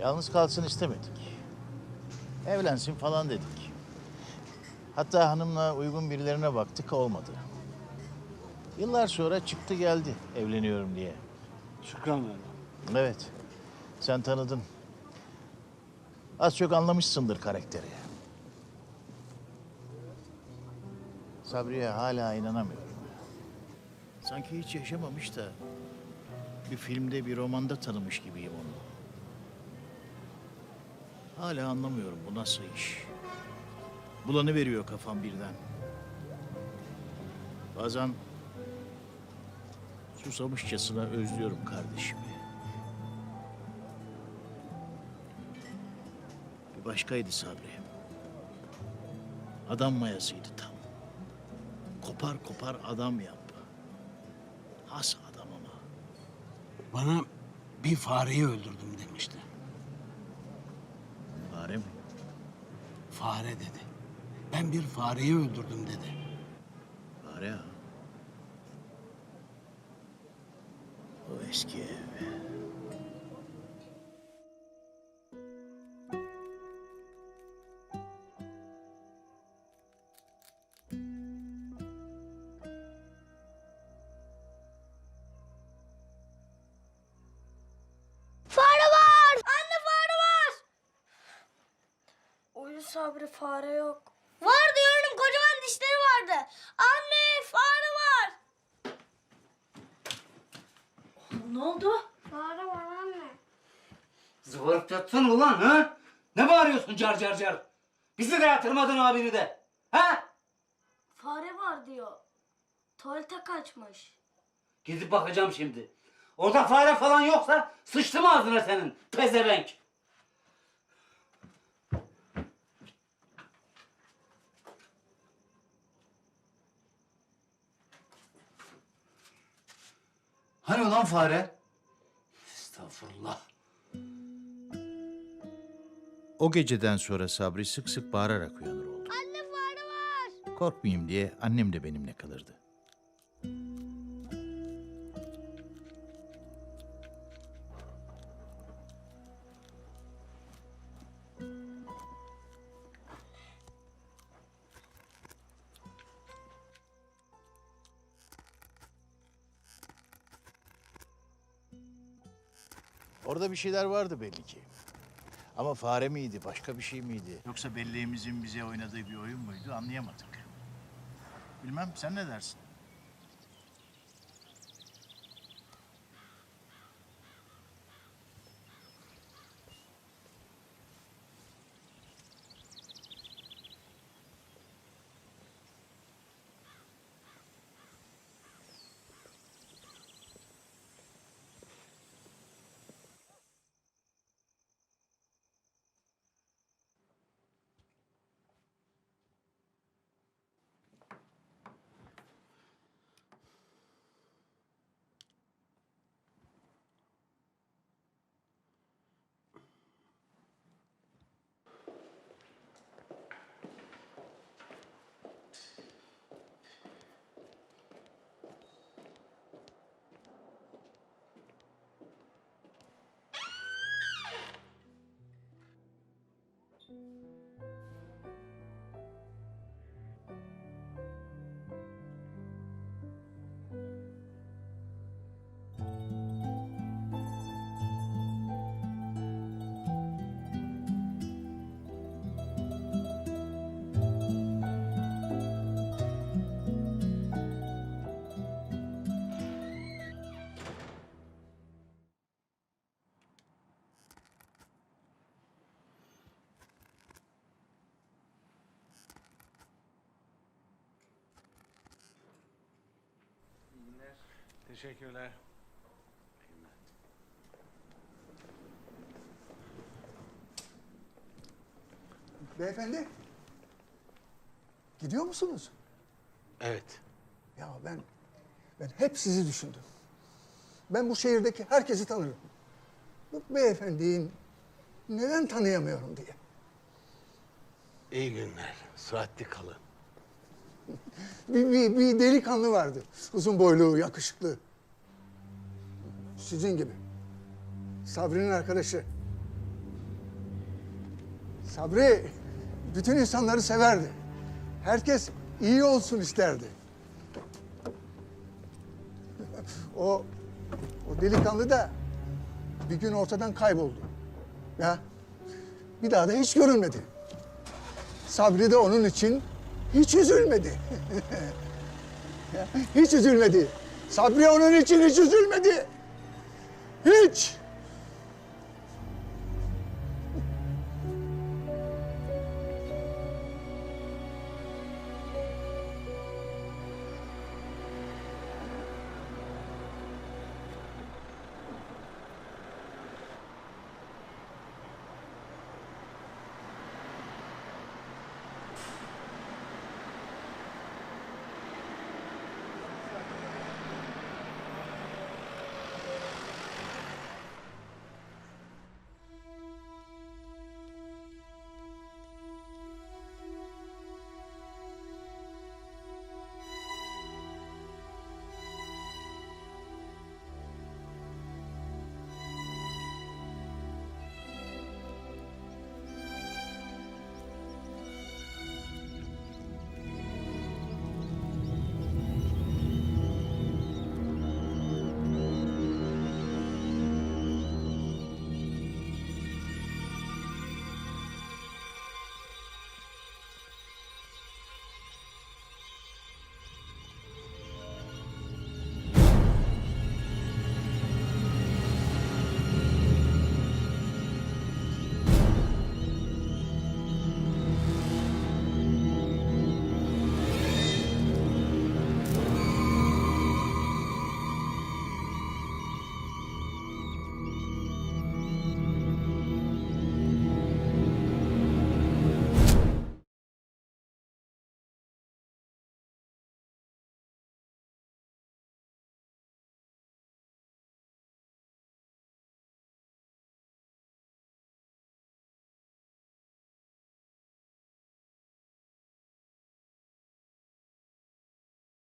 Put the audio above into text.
Yalnız kalsın istemedik. Evlensin falan dedik. Hatta hanımla uygun birilerine baktık olmadı. Yıllar sonra çıktı geldi evleniyorum diye. Şükran. Evet, sen tanıdın. Az çok anlamışsındır karakteri. Sabriye hala inanamıyorum. Sanki hiç yaşamamış da bir filmde, bir romanda tanımış gibiyim onu. Hala anlamıyorum bu nasıl iş. Bulanı veriyor kafam birden. Bazen susamışçasına özlüyorum kardeşimi. Bir başkaydı Sabri. Adam mayasıydı tam. Kopar kopar adam yap. Has adam ama. Bana bir fareyi öldürdüm Fare dedi. Ben bir fareyi öldürdüm dedi. Fare ha. O eski ev. Sabri fare yok. Var diyorum kocaman dişleri vardı. Anne fare var! Ne oldu? Fare var anne. Zıvırıp yatsana ulan ha? Ne bağırıyorsun car car car? Bizi de yatırmadın abini de. Ha? Fare var diyor. Tuvalete kaçmış. Gidip bakacağım şimdi. Orada fare falan yoksa sıçtım ağzına senin pezevenk. Hani ulan fare? Estağfurullah. O geceden sonra Sabri sık sık bağırarak uyanır oldu. Anne fare var! Korkmayayım diye annem de benimle kalırdı. Orada bir şeyler vardı belli ki. Ama fare miydi, başka bir şey miydi? Yoksa belleğimizin bize oynadığı bir oyun muydu anlayamadık. Bilmem sen ne dersin? Teşekkürler. Beyefendi. Gidiyor musunuz? Evet. Ya ben ben hep sizi düşündüm. Ben bu şehirdeki herkesi tanırım. Bu beyefendiyi neden tanıyamıyorum diye. İyi günler. Sıhhatli kalın. Bir, bir, bir delikanlı vardı. Uzun boylu, yakışıklı. Sizin gibi. Sabri'nin arkadaşı. Sabri bütün insanları severdi. Herkes iyi olsun isterdi. O o delikanlı da bir gün ortadan kayboldu. Ya bir daha da hiç görünmedi. Sabri de onun için hiç üzülmedi. Hiç üzülmedi. Sabri onun için hiç üzülmedi. Hiç.